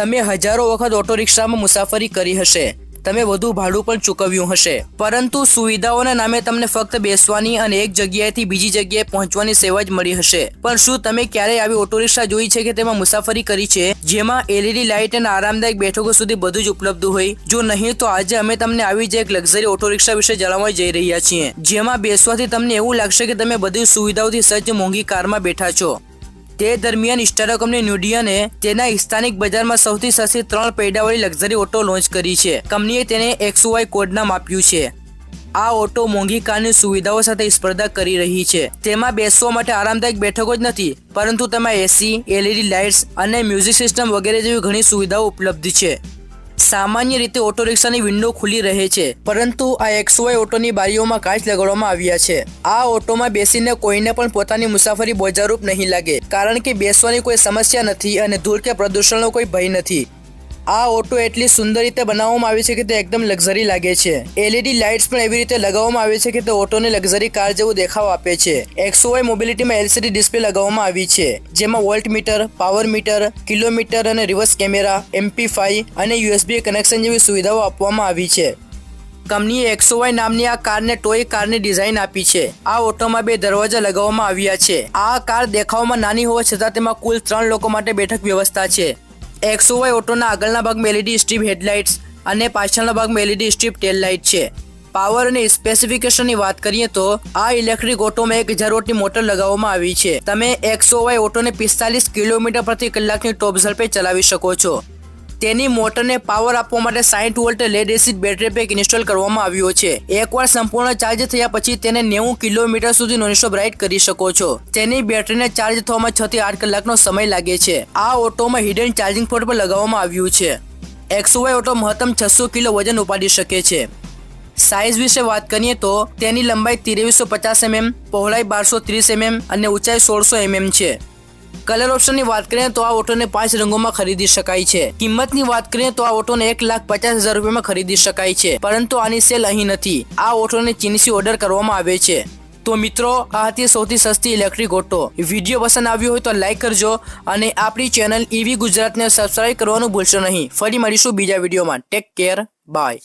તમે હજારો વખત ઓટો રિક્ષામાં મુસાફરી કરી હશે. તમે વધુ ભાડું પણ ચૂકવ્યું હશે. પરંતુ સુવિધાઓના નામે તમને ફક્ત બેસવાની અને એક જગ્યાએથી બીજી જગ્યાએ પહોંચવાની સેવા જ મળી હશે. પણ શું તમે ક્યારેય આવી ઓટો રિક્ષા જોઈ છે કે તેમાં મુસાફરી કરી છે? જેમાં એલઈડી લાઇટ અને આરામદાયક બેઠકો સુધી બધું જ ઉપલબ્ધ હોય? જો નહીં, તો આજે અમે તમને આવી જ એક લક્ઝરી ઓટો રિક્ષા વિશે જણાવવા જઈ રહ્યા છીએ. જેમાં બેસવાથી તમને એવું લાગશે કે તમે બધી સુવિધાઓથી સજ્જ મોંઘી કારમાં બેઠા છો. તે દરમિયાન સ્ટારો કંપની ન્યુડિયને તેના સ્થાનિક બજારમાં સૌથી સસ્તી ત્રણ પૈડાવાળી લક્ઝરી ઓટો લોન્ચ કરી છે. કંપનીએ તેને એક્સોવાય કોડ નામ આપ્યું છે. આ ઓટો મોંઘી કારની સુવિધાઓ સાથે સ્પર્ધા કરી રહી છે. તેમાં બેસવા માટે આરામદાયક બેઠકો જ નથી, પરંતુ તેમાં એસી, એલઈડી લાઇટ્સ અને મ્યુઝિક સિસ્ટમ વગેરે જેવી ઘણી સુવિધાઓ ઉપલબ્ધ છે. સામાન્ય રીતે ઓટો રિક્ષાની વિન્ડો ખુલ્લી રહે છે, પરંતુ આ એક્સોવાય ઓટોની બારીઓમાં કાચ લગાડવામાં આવ્યા છે. આ ઓટોમાં બેસીને કોઈને પણ પોતાની મુસાફરી બોજારૂપ નહીં લાગે, કારણ કે બેસવાની કોઈ સમસ્યા નથી અને ધૂળ કે પ્રદૂષણનો કોઈ ભય નથી. આ ઓટો એટલી સુંદર રીતે બનાવવામાં આવી છે કે તે એકદમ લક્ઝરી લાગે છે. એલઈડી લાઇટ્સ પણ એવી રીતે લગાવવામાં આવી છે કે તે ઓટોને લક્ઝરી કાર જેવું દેખાવ આપે છે. એક્સોવાય મોબિલિટીમાં એલસીડી ડિસ્પ્લે લગાવવામાં આવી છે. જેમાં volt meter power meter kilometre અને રિવર્સ કેમેરા એમપી ફાઈવ અને યુએસબી કનેક્શન જેવી સુવિધાઓ આપવામાં આવી છે. કંપનીએ એક્સોવાય નામની આ કારને ટોય કારની ડિઝાઇન આપી છે. આ ઓટોમાં બે દરવાજા લગાવવામાં આવ્યા છે. આ કાર દેખાવમાં નાની હોવા છતાં તેમાં કુલ ત્રણ લોકો માટે બેઠક વ્યવસ્થા છે. એક્સોવાય ઓટોના આગળના ભાગમાં એલઈડી સ્ટ્રીપ હેડલાઇટ્સ અને પાછળના ભાગમાં એલઈડી સ્ટ્રીપ ટેલ લાઇટ છે. પાવર અને સ્પેસિફિકેશનની વાત કરીએ તો આ ઇલેક્ટ્રિક ઓટોમાં એક હજાર વોટની મોટર લગાવવામાં આવી છે. તમે એક્સોવાય ઓટોને પિસ્તાલીસ કિલોમીટર પ્રતિ કલાકની ટોપ ઝડપે ચલાવી શકો છો. તેની મોટરને પાવર આપવા માટે સાઠ volt lead acid battery pack install કરવામાં આવ્યો છે. એકવાર સંપૂર્ણ ચાર્જ થયા પછી તેને નેવું કિલોમીટર સુધી નોનસ્ટોપ રાઇડ કરી શકો છો. તેની બેટરીને ચાર્જ થવામાં છ થી આઠ કલાકનો સમય લાગે છે. આ ઓટોમાં હિડન ચાર્જિંગ પોર્ટ પણ લગાવવામાં આવ્યું છે. એક્સોવાય ઓટો મહત્તમ છસો કિલો વજન ઉપાડી શકે છે. સાઇઝ વિશે વાત કરીએ તો તેની લંબાઈ ત્રેવીસો પચાસ એમએમ, પહોળાઈ બારસો ત્રીસ એમએમ અને ઊંચાઈ સોળસો એમએમ છે. કલર ઓપ્શનની વાત કરીએ તો આ ઓટોને પાંચ રંગોમાં ખરીદી શકાય છે. કિંમતની વાત કરીએ તો આ ઓટોને એક લાખ પચાસ હજાર રૂપિયામાં ખરીદી શકાય છે. પરંતુ આની સેલ અહીં નથી. આ ઓટોને ચીનથી ઓર્ડર કરવામાં આવે છે. તો મિત્રો, આ હતી સૌથી સસ્તી ઇલેક્ટ્રિક ઓટો વીડિયો પસંદ આવ્યો હોય તો લાઈક કરજો અને આપણી ચેનલ ઈવી ગુજરાતને સબસ્ક્રાઇબ કરવાનું ભૂલશો નહીં. ફરી મળીશું બીજા વિડીયોમાં. Take care bye